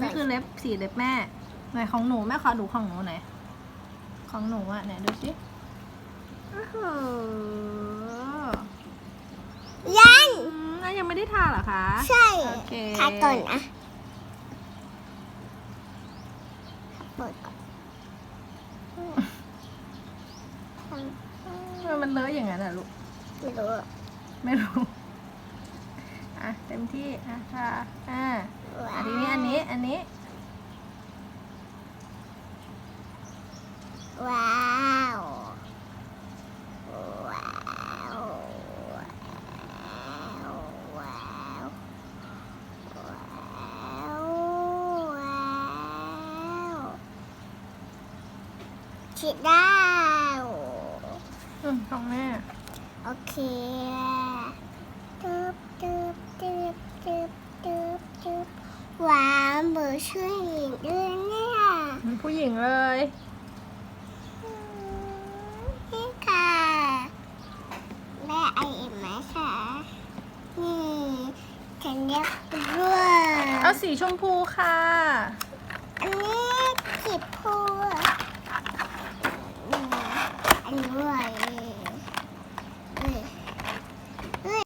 นี่คือเล็บสีเล็บแม่ไหนของหนูแม่ขอดูของหนูหน่อยของหนูอะไหนดูสิโอ้โหยัง อืมแล้วยังไม่ได้ทาเหรอคะ ใช่โอเค ทาก่อนนะเปิดก่อนทำไมมันเลอะอย่างนั้นอะลูก ไม่รู้ไม่รู้ อะเต็มที่อะทาอะอะทีนี้อันนี้อันนี้ว้าวว้าวว้าวว้าวว้าวว้าวฉีดได้อืมของแม่โอเคตึบตึบตึบตึบตึบตึ บว้าวเบอร์ช่วยหญิงด้วยเนี่ยมันผู้หญิงเลยนี่ค่ะแม่ไอเอ็มไหมคะนี่ฉันเรียกด้วยเอาสีชมพูค่ะ